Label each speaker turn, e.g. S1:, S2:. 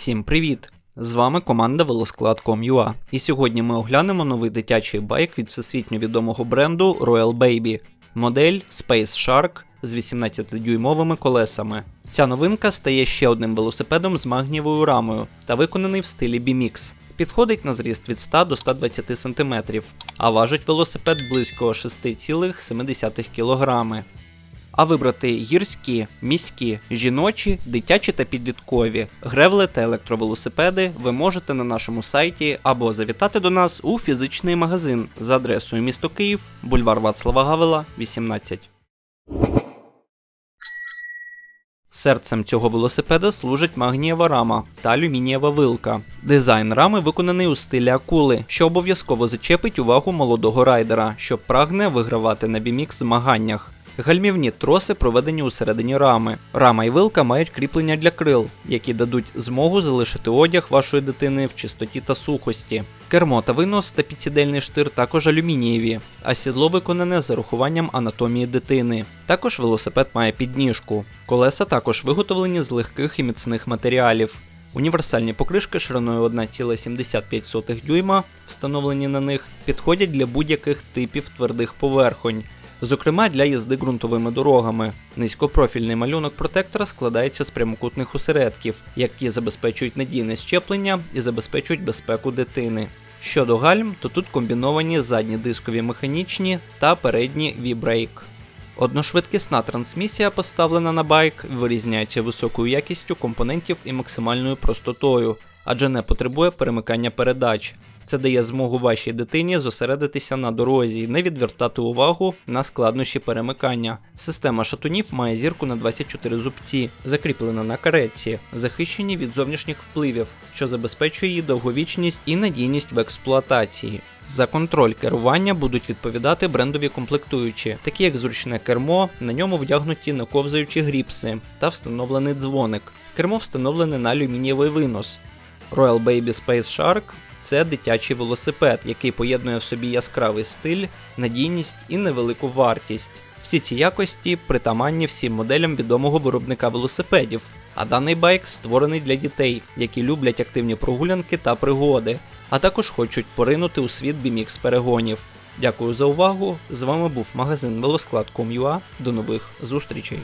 S1: Всім привіт! З вами команда Велосклад.com.ua і сьогодні ми оглянемо новий дитячий байк від всесвітньо відомого бренду Royal Baby. Модель Space Shark з 18-дюймовими колесами. Ця новинка стає ще одним велосипедом з магнієвою рамою та виконаний в стилі BMX. Підходить на зріст від 100 до 120 см, а важить велосипед близько 6,7 кг. А вибрати гірські, міські, жіночі, дитячі та підліткові, гревли та електровелосипеди ви можете на нашому сайті або завітати до нас у фізичний магазин за адресою місто Київ, бульвар Вацлава Гавела, 18. Серцем цього велосипеда служить магнієва рама та алюмінієва вилка. Дизайн рами виконаний у стилі акули, що обов'язково зачепить увагу молодого райдера, що прагне вигравати на BMX змаганнях. Гальмівні троси проведені у середині рами. Рама і вилка мають кріплення для крил, які дадуть змогу залишити одяг вашої дитини в чистоті та сухості. Кермо та винос та підсідельний штир також алюмінієві, а сідло виконане з урахуванням анатомії дитини. Також велосипед має підніжку. Колеса також виготовлені з легких і міцних матеріалів. Універсальні покришки шириною 1,75 дюйма, встановлені на них, підходять для будь-яких типів твердих поверхонь зокрема для їзди ґрунтовими дорогами. Низькопрофільний малюнок протектора складається з прямокутних осередків, які забезпечують надійне щеплення і забезпечують безпеку дитини. Щодо гальм, то тут комбіновані задні дискові механічні та передні V-брейк. Одношвидкісна трансмісія, поставлена на байк, вирізняється високою якістю компонентів і максимальною простотою, адже не потребує перемикання передач. Це дає змогу вашій дитині зосередитися на дорозі і не відвертати увагу на складнощі перемикання. Система шатунів має зірку на 24 зубці, закріплена на каретці, захищені від зовнішніх впливів, що забезпечує її довговічність і надійність в експлуатації. За контроль керування будуть відповідати брендові комплектуючі, такі як зручне кермо, на ньому вдягнуті наковзаючі гріпси та встановлений дзвоник. Кермо встановлене на алюмінієвий винос. Royal Baby Space Shark це дитячий велосипед, який поєднує в собі яскравий стиль, надійність і невелику вартість. Всі ці якості притаманні всім моделям відомого виробника велосипедів, а даний байк створений для дітей, які люблять активні прогулянки та пригоди, а також хочуть поринути у світ BMX перегонів. Дякую за увагу! З вами був магазин Велосклад.com.ua. До нових зустрічей!